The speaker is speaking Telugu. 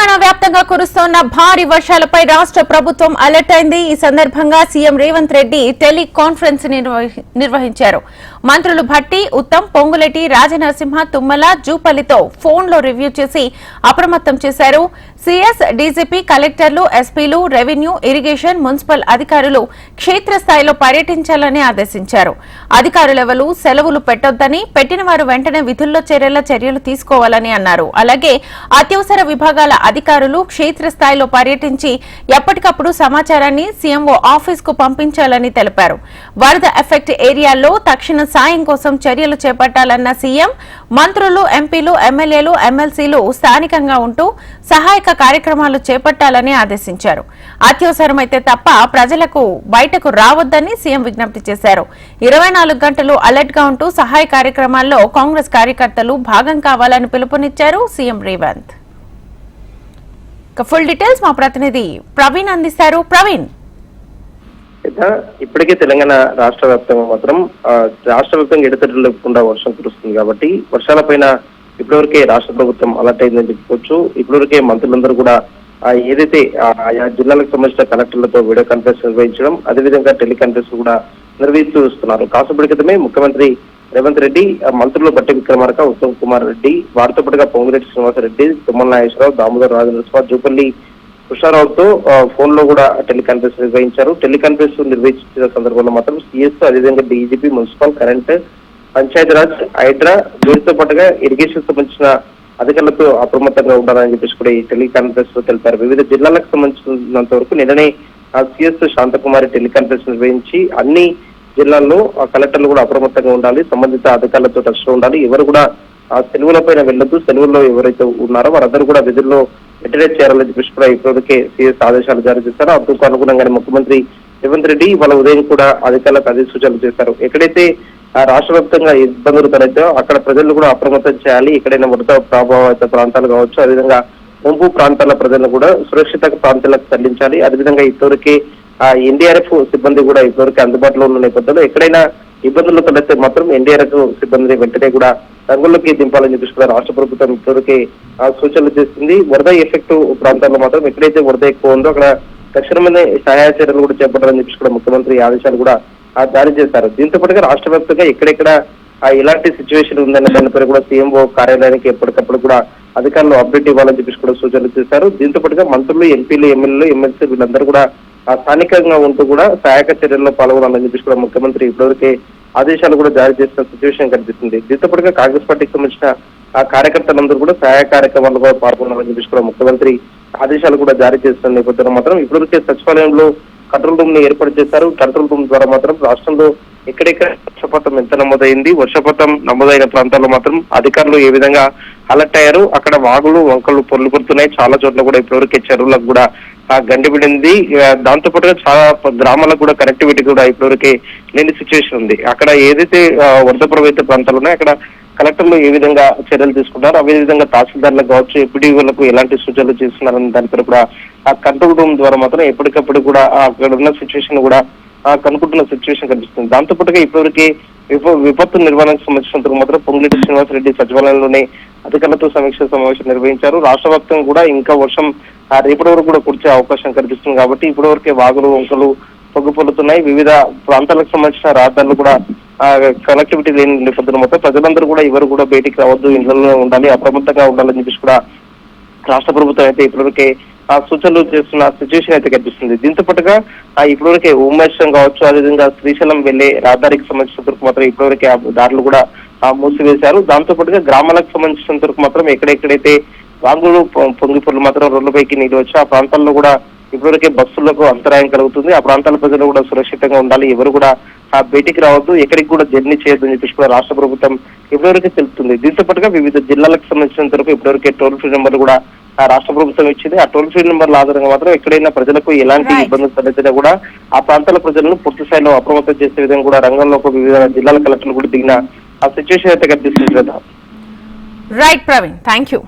తెలంగాణ వ్యాప్తంగా కురుస్తోన్న భారీ వర్షాలపై రాష్ట్ర ప్రభుత్వం అలర్ట్ అయింది. ఈ సందర్భంగా సీఎం రేవంత్ రెడ్డి టెలికాన్ఫరెన్స్ నిర్వహి- నిర్వహించారు. మంత్రులు భట్టి ఉత్తమ్ పొంగులెట్టి రాజనరసింహ తుమ్మల జూపల్లితో ఫోన్లో రివ్యూ చేసి అప్రమత్తం చేశారు. సీఎస్ డీజీపీ కలెక్టర్లు ఎస్పీలు రెవెన్యూ ఇరిగేషన్ మున్సిపల్ అధికారులు క్షేత్రస్థాయిలో పర్యటించాలని ఆదేశించారు. అధికారులెవరూ సెలవులు పెట్టొద్దని పెట్టిన వారు వెంటనే విధుల్లో చేరేలా చర్యలు తీసుకోవాలని అన్నారు. అలాగే అత్యవసర విభాగాల అధికారులు క్షేత్రస్థాయిలో పర్యటించి ఎప్పటికప్పుడు సమాచారాన్ని సీఎంఓ ఆఫీస్కు పంపించాలని తెలిపారు. వరద ఎఫెక్ట్ ఏరియాల్లో తక్షణ సాయం కోసం చర్యలు చేపట్టాలన్న సీఎం మంత్రులు ఎంపీలు ఎమ్మెల్యేలు ఎమ్మెల్సీలు స్థానికంగా ఉంటూ సహాయక కార్యక్రమాలు చేపట్టాలని ఆదేశించారు. అత్యవసరమైతే తప్ప ప్రజలకు బయటకు రావద్దని సీఎం విజ్ఞప్తి చేశారు. ఇరవై నాలుగు గంటలు అలర్ట్గా ఉంటూ సహాయ కార్యక్రమాల్లో కాంగ్రెస్ కార్యకర్తలు భాగం కావాలని పిలుపునిచ్చారు సీఎం రేవంత్. ఇక ఫుల్ డీటెయిల్స్ మా ప్రతినిధి ప్రవీణ్ అందిస్తారు. ప్రవీణ్. ఇప్పటికే తెలంగాణ రాష్ట్ర వ్యాప్తంగా మాత్రం రాష్ట్ర వ్యాప్తంగా ఎడతెరలు లేకుండా వర్షం కురుస్తుంది కాబట్టి వర్షాలపైన ఇప్పటివరకే రాష్ట్ర ప్రభుత్వం అలర్ట్ అయిందని చెప్పుకోవచ్చు. ఇప్పటివరకే మంత్రులందరూ కూడా ఏదైతే ఆ, ఆయా జిల్లాలకు సంబంధించిన కలెక్టర్లతో వీడియో కాన్ఫరెన్స్ నిర్వహించడం అదేవిధంగా టెలికాన్ఫరెన్స్ కూడా నిర్వహిస్తూ వస్తున్నారు. కాసేపటి క్రితమే ముఖ్యమంత్రి రేవంత్ రెడ్డి ఆ, మంత్రులు బట్టి విక్రమార్క ఉత్తమ్ కుమార్ రెడ్డి వారితో పాటుగా పొంగిరెడ్డి శ్రీనివాసరెడ్డి తుమ్మల నాగేశ్వరరావు దామోదర్ రాజనరసింహ జూపల్లి కృష్ణారావుతో ఫోన్లో కూడా టెలికాన్ఫరెన్స్ నిర్వహించారు. టెలికాన్ఫరెన్స్ నిర్వహించిన సందర్భంలో మాత్రం సిఎస్ అదేవిధంగా DGP municipal current Panchayati Raj Hydraa వీరితో పాటుగా ఇరిగేషన్ సంబంధించిన అధికారులతో అప్రమత్తంగా ఉండాలని చెప్పేసి కూడా ఈ టెలికాన్ఫరెన్స్లో తెలిపారు. వివిధ జిల్లాలకు సంబంధించినంత వరకు నిన్ననే సిఎస్ శాంతకుమారి టెలికాన్ఫరెన్స్ నిర్వహించి అన్ని జిల్లాల్లో ఆ కలెక్టర్లు కూడా అప్రమత్తంగా ఉండాలి సంబంధిత అధికారులతో టచ్లో ఉండాలి. ఎవరు కూడా ఆ సెలవులపైన వెళ్ళొద్దు. సెలవుల్లో ఎవరైతే ఉన్నారో వారందరూ కూడా విధుల్లో వెంటనే చేరాలని చెప్పేసి కూడా ఇప్పటికే సీఎస్ ఆదేశాలు జారీ చేశారు. అందుకు అనుగుణంగానే ముఖ్యమంత్రి రేవంత్ రెడ్డి వాళ్ళ ఉదయం కూడా అధికారులకు అదే సూచనలు చేశారు. ఎక్కడైతే ఆ రాష్ట్ర వ్యాప్తంగా ఇబ్బందులు తలెత్తో అక్కడ ప్రజలు కూడా అప్రమత్తం చేయాలి. ఎక్కడైనా వరద ప్రభావిత ప్రాంతాలు కావచ్చు అదేవిధంగా ముంపు ప్రాంతాల ప్రజలను కూడా సురక్షిత ప్రాంతాలకు తరలించాలి. అదేవిధంగా ఇప్పటివరకే ఆ ఎన్డీఆర్ఎఫ్ సిబ్బంది కూడా ఇప్పటివరకు అందుబాటులో ఉన్న నేపథ్యంలో ఎక్కడైనా ఇబ్బందులు తలెత్తే మాత్రం ఎన్డీఆర్ఎఫ్ సిబ్బందిని వెంటనే కూడా రంగుల్లోకి దింపాలని చెప్పేసి కూడా రాష్ట్ర ప్రభుత్వం ఇప్పటివరకు ఆ సూచనలు చేస్తుంది వరద ఎఫెక్ట్ ప్రాంతాల్లో మాత్రం ఎక్కడైతే వరద ఎక్కువ ఉందో అక్కడ తక్షణమే సహాయ చర్యలు కూడా చేపట్టాలని చెప్పేసి కూడా ముఖ్యమంత్రి ఆదేశాలు కూడా ఆ, జారీ చేశారు. దీంతో పాటుగా రాష్ట్ర వ్యాప్తంగా ఎక్కడెక్కడ ఆ, ఎలాంటి సిచ్యువేషన్ ఉందన్న దానిపై కూడా సీఎంఓ కార్యాలయానికి ఎప్పటికప్పుడు కూడా అధికారులు అప్డేట్ ఇవ్వాలని చెప్పేసి కూడా సూచనలు చేశారు. దీంతో పాటుగా మంత్రులు ఎంపీలు ఎమ్మెల్యేలు ఎమ్మెల్సీ వీళ్ళందరూ కూడా స్థానికంగా ఉంటూ కూడా సహాయక చర్యల్లో పాల్గొనాలని చెప్పేసి కూడా ముఖ్యమంత్రి ఇప్పటివరకే ఆదేశాలు కూడా జారీ చేసిన సిచ్యువేషన్ కనిపిస్తుంది. దీంతో పాటుగా కాంగ్రెస్ పార్టీకి సంబంధించిన ఆ కార్యకర్తలందరూ కూడా సహాయ కార్యక్రమాల్లో కూడా పాల్గొనాలని చెప్పేసి కూడా ముఖ్యమంత్రి ఆదేశాలు కూడా జారీ చేస్తున్న నేపథ్యంలో మాత్రం ఇప్పటివరకే సచివాలయంలో కంట్రోల్ రూమ్ని ఏర్పాటు చేశారు. కంట్రోల్ రూమ్ ద్వారా మాత్రం రాష్ట్రంలో ఎక్కడెక్కడ వర్షపాతం ఎంత నమోదైంది? వర్షపాతం నమోదైన ప్రాంతాల్లో మాత్రం అధికారులు ఏ విధంగా అలర్ట్ అయ్యారు? అక్కడ వాగులు వంకలు పొర్లు పడుతున్నాయి చాలా చోట్ల కూడా ఇప్పటివరకే చెరువులకు కూడా ఆ, గండిపడింది దాంతో పాటుగా చాలా గ్రామాలకు కూడా కనెక్టివిటీ కూడా ఇప్పటివరకే లేని సిచ్యువేషన్ ఉంది. అక్కడ ఏదైతే వరద ప్రభావిత ప్రాంతాలు ఉన్నాయో అక్కడ కలెక్టర్లు ఏ విధంగా చర్యలు తీసుకున్నారు అదే విధంగా తహసీల్దార్లకు కావచ్చు ఎపిడిఓలకు ఎలాంటి సూచనలు చేస్తున్నారని దానిపై కూడా ఆ కంట్రోల్ రూమ్ ద్వారా మాత్రం ఎప్పటికప్పుడు కూడా అక్కడ ఉన్న సిచ్యువేషన్ కూడా కనుకుంటున్న సిచ్యువేషన్ కనిపిస్తుంది. దాంతో పాటుగా ఇప్పటివరకు విపత్తు నిర్వహణకు సంబంధించినందుకు మాత్రం పొంగులేటి శ్రీనివాసరెడ్డి సచివాలయంలోనే అధికారులతో సమీక్ష సమావేశం నిర్వహించారు. రాష్ట్ర వ్యాప్తంగా కూడా ఇంకా వర్షం రేపటి వరకు కూడా కురిచే అవకాశం కనిపిస్తుంది కాబట్టి ఇప్పటివరకే వాగులు వంకలు పొగ్గుపొలుతున్నాయి వివిధ ప్రాంతాలకు సంబంధించిన రహదారులు కూడా కనెక్టివిటీ లేని నేపథ్యంలో మొత్తం ప్రజలందరూ కూడా ఎవరు కూడా బయటికి రావద్దు ఇళ్ళలో ఉండాలి అప్రమత్తంగా ఉండాలని చెప్పేసి కూడా రాష్ట్ర ప్రభుత్వం అయితే ఇప్పటివరకే ఆ సూచనలు చేస్తున్న సిచ్యువేషన్ అయితే కనిపిస్తుంది. దీంతో పాటుగా ఆ ఇప్పటివరకే ఉమేశం కావచ్చు అదేవిధంగా శ్రీశైలం వెళ్ళే రహదారికి సంబంధించిన వరకు మాత్రం ఇప్పటివరకే ఆ దారులు కూడా ఆ మూసివేశారు. దాంతో పాటుగా గ్రామాలకు సంబంధించినంత వరకు మాత్రం ఎక్కడెక్కడైతే వాగులు పొ- మాత్రం రోడ్లపైకి నీళ్ళు వచ్చి ఆ ప్రాంతాల్లో కూడా ఇప్పటివరకే బస్సులకు అంతరాయం కలుగుతుంది. ఆ ప్రాంతాల ప్రజలు కూడా సురక్షితంగా ఉండాలి. ఎవరు కూడా ఆ బయటికి రావద్దు ఎక్కడికి కూడా జర్నీ చేయొద్దు అని చెప్పేసి కూడా రాష్ట్ర ప్రభుత్వం ఇప్పటివరకే తెలుపుతుంది. దీంతో పాటుగా వివిధ జిల్లాలకు సంబంధించినంత వరకు ఇప్పటివరకే టోల్ ఫ్రీ నెంబర్ కూడా ఆ రాష్ట్ర ప్రభుత్వం ఇచ్చింది. ఆ టోల్ ఫ్రీ నెంబర్ల ఆధారంగా మాత్రం ఎక్కడైనా ప్రజలకు ఎలాంటి. ఇబ్బందులు తలెత్తినా కూడా ఆ ప్రాంతాల ప్రజలను పూర్తి స్థాయిలో అప్రమత్తం చేసే విధంగా కూడా రంగంలో వివిధ జిల్లాల కలెక్టర్లు కూడా దిగిన ఆ సిచ్యువేషన్ అయితే కనిపిస్తుంది రైట్ ప్రవీణ్ థ్యాంక్ యూ